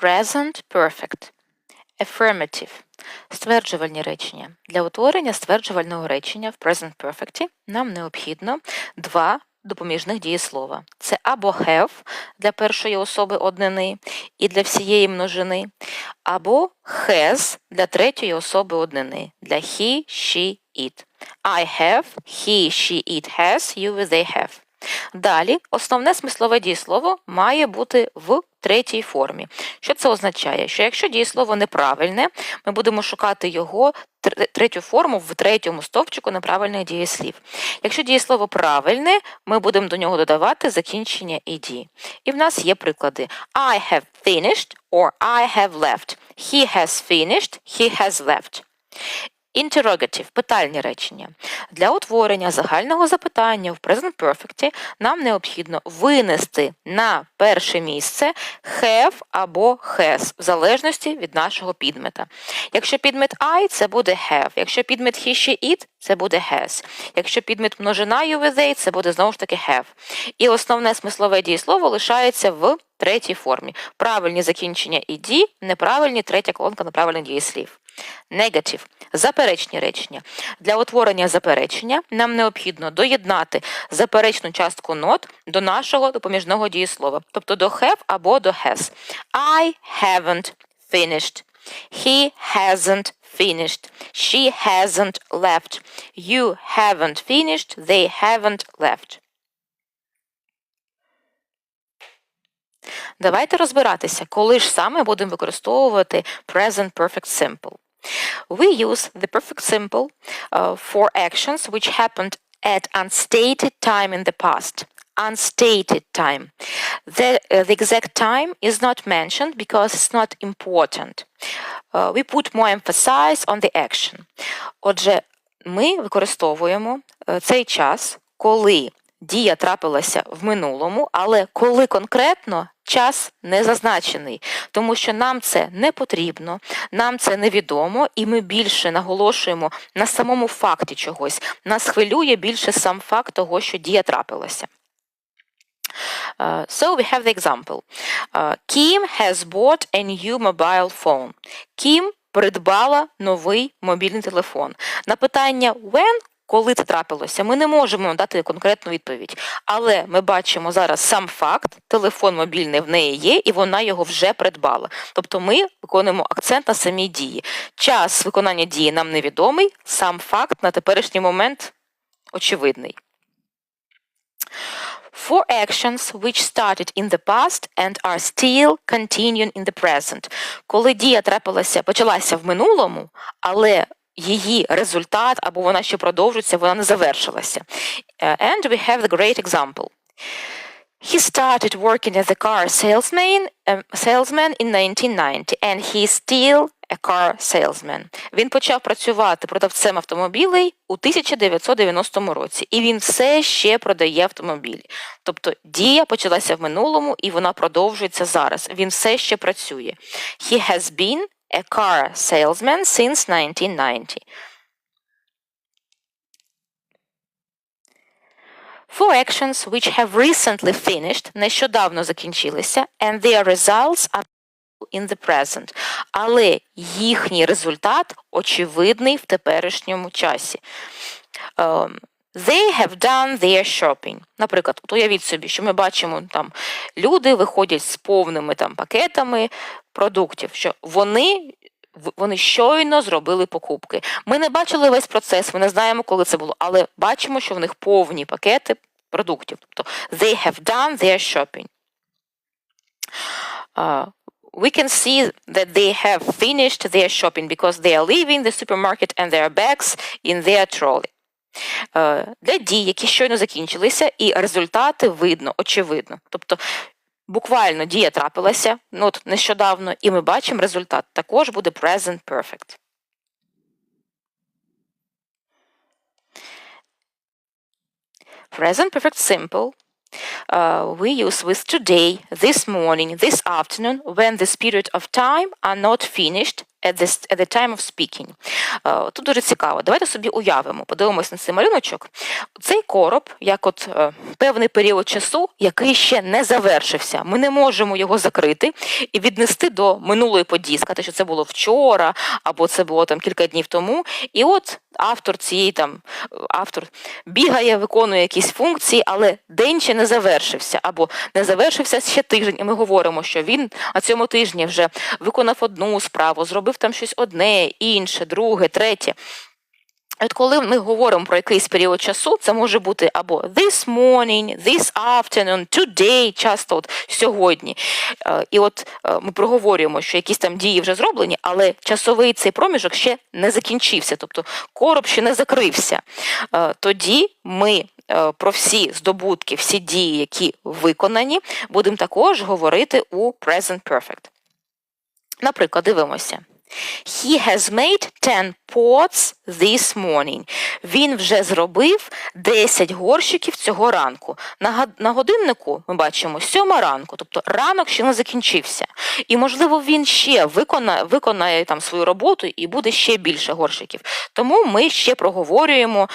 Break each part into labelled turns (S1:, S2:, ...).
S1: Present perfect. Affirmative. Стверджувальні речення. Для утворення стверджувального речення в present perfect нам необхідно два допоміжних дієслова. Це або have для першої особи однини і для всієї множини, або has для третьої особи однини, для he, she, it. I have, he, she, it has, you, they have. Далі основне смислове дієслово має бути в третій формі. Що це означає? Що якщо дієслово неправильне, ми будемо шукати його третю форму в третьому стовпчику неправильних дієслів. Якщо дієслово правильне, ми будемо до нього додавати закінчення «ed». І в нас є приклади I have finished or I have left. He has finished, he has left. Interrogative – питальні речення. Для утворення загального запитання в Present Perfect нам необхідно винести на перше місце have або has, в залежності від нашого підмета. Якщо підмет I – це буде have, якщо підмет he, she, it – це буде has, якщо підмет множина you with they – це буде знову ж таки have. І основне смислове дієслово лишається в третій формі. Правильні закінчення «ed», неправильні третя колонка неправильних дієслів. Негатив заперечні речення. Для утворення заперечення нам необхідно доєднати заперечну частку not до нашого допоміжного дієслова, тобто до have або до has. I haven't finished. He hasn't finished. She hasn't left. You haven't finished. They haven't left. Давайте розбиратися, коли ж саме будемо використовувати present perfect simple. We use the perfect simple uh, for actions which happened at unstated time in the past. Unstated time. The, uh, the exact time is not mentioned because it's not important. Uh, we put more emphasis on the action. Отже, ми використовуємо е, цей час, коли дія трапилася в минулому, але коли конкретно час не зазначений, тому що нам це не потрібно, нам це невідомо, і ми більше наголошуємо на самому факті чогось. Нас хвилює більше сам факт того, що дія трапилася. Uh, so we have the example. Uh, Kim has bought a new mobile phone. Kim придбала новий мобільний телефон. На питання when коли це трапилося, ми не можемо дати конкретну відповідь. Але ми бачимо зараз сам факт, телефон мобільний в неї є, і вона його вже придбала. Тобто ми виконуємо акцент на самій дії. Час виконання дії нам невідомий, сам факт на теперішній момент очевидний. For actions which started in the past and are still continuing in the present. Коли дія трапилася, почалася в минулому, але її результат або вона ще продовжується, вона не завершилася. Uh, And we have the great example. He started working as a car salesman, um, salesman in 1990, and he still a car salesman. Він почав працювати продавцем автомобілей у 1990 році, і він все ще продає автомобілі. Тобто дія почалася в минулому, і вона продовжується зараз. Він все ще працює. He has been a car salesman since 1990. For actions which have recently finished, нещодавно закінчилися, and their results are in the present, але їхній результат очевидний в теперішньому часі. Um, They have done their shopping. Наприклад, уявіть собі, що ми бачимо там люди виходять з повними там пакетами продуктів, що вони. Вони щойно зробили покупки. Ми не бачили весь процес, ми не знаємо, коли це було, але бачимо, що в них повні пакети продуктів. Тобто they have done their shopping. Uh, we can see that they have finished their shopping because they are leaving the supermarket and their bags in their trolley. Е, Для дій, які щойно закінчилися, і результати видно, очевидно. Тобто буквально дія трапилася ну, от нещодавно, і ми бачимо результат. Також буде present perfect. Present perfect simple uh, we use with today, this morning, this afternoon, when this period of time are not finished at, this, at the time of speaking. Е, Тут дуже цікаво. Давайте собі уявимо, подивимось на цей малюночок. Цей короб, як от е, певний період часу, який ще не завершився. Ми не можемо його закрити і віднести до минулої події, сказати, що це було вчора, або це було там кілька днів тому. І от автор цієї там автор бігає, виконує якісь функції, але день ще не завершився, або не завершився ще тиждень. І ми говоримо, що він на цьому тижні вже виконав одну справу, зробив там щось одне, інше, друге, третє. От коли ми говоримо про якийсь період часу, це може бути або this morning, this afternoon, today, часто от сьогодні. Е, І от е, ми проговорюємо, що якісь там дії вже зроблені, але часовий цей проміжок ще не закінчився, тобто короб ще не закрився. Е, Тоді ми про всі здобутки, всі дії, які виконані, будемо також говорити у present perfect. Наприклад, дивимося. He has made 10 pots this morning. Він вже зробив 10 горщиків цього ранку. На, годиннику ми бачимо 7 ранку, тобто ранок ще не закінчився. І, можливо, він ще виконає, виконає там свою роботу і буде ще більше горщиків. Тому ми ще проговорюємо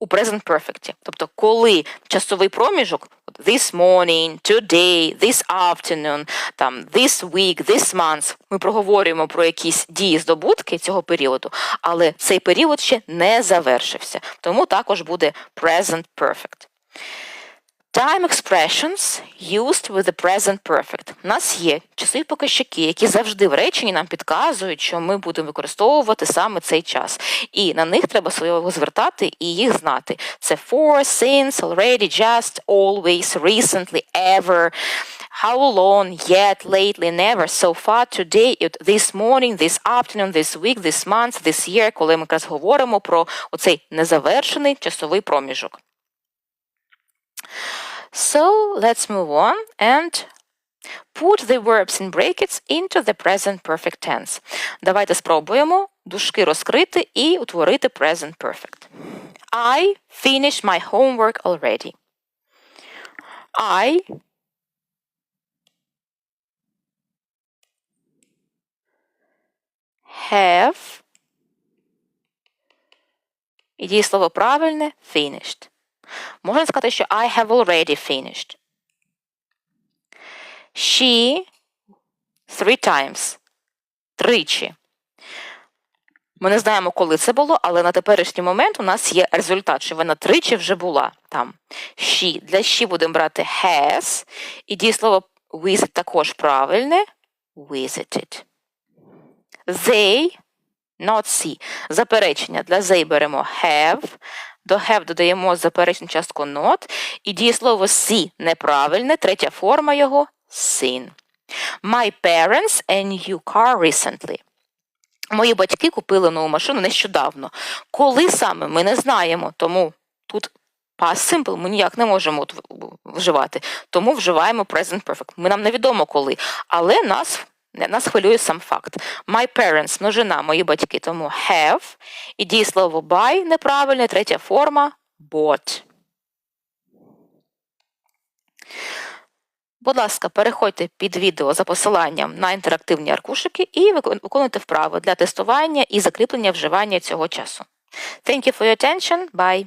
S1: у present perfect. Тобто, коли часовий проміжок this morning, today, this afternoon, там this week, this month, ми проговорюємо про якісь дії здобутки цього періоду, але цей період ще не завершився. Тому також буде present perfect. Time expressions used with the present perfect. У нас є часові показчики, які завжди в реченні нам підказують, що ми будемо використовувати саме цей час. І на них треба свого звертати і їх знати. Це for, since, already, just, always, recently, ever. How long, yet, lately, never, so far, today, this morning, this afternoon, this week, this month, this year, коли ми якраз говоримо про оцей незавершений часовий проміжок. So let's move on and put the verbs in brackets into the present perfect tense. Давайте спробуємо дужки розкрити і утворити present perfect. I finished my homework already. I have і дієслово правильне finished. Можна сказати, що I have already finished. She three times. Тричі. Ми не знаємо, коли це було, але на теперішній момент у нас є результат, що вона тричі вже була там. She. Для she будемо брати has. І дієслово visit також правильне. Visited. They, not see. Заперечення. Для they беремо have. До have додаємо заперечну частку not. І дієслово see неправильне. Третя форма його seen. My parents a new car recently. Мої батьки купили нову машину нещодавно. Коли саме ми не знаємо, тому тут past simple ми ніяк не можемо вживати. Тому вживаємо present perfect. Ми нам невідомо коли, але нас, нас хвилює сам факт. My parents, множина, мої батьки, тому have. І дієслово buy неправильне, третя форма bought. Будь ласка, переходьте під відео за посиланням на інтерактивні аркушики і виконуйте вправи для тестування і закріплення вживання цього часу. Thank you for your attention. Bye.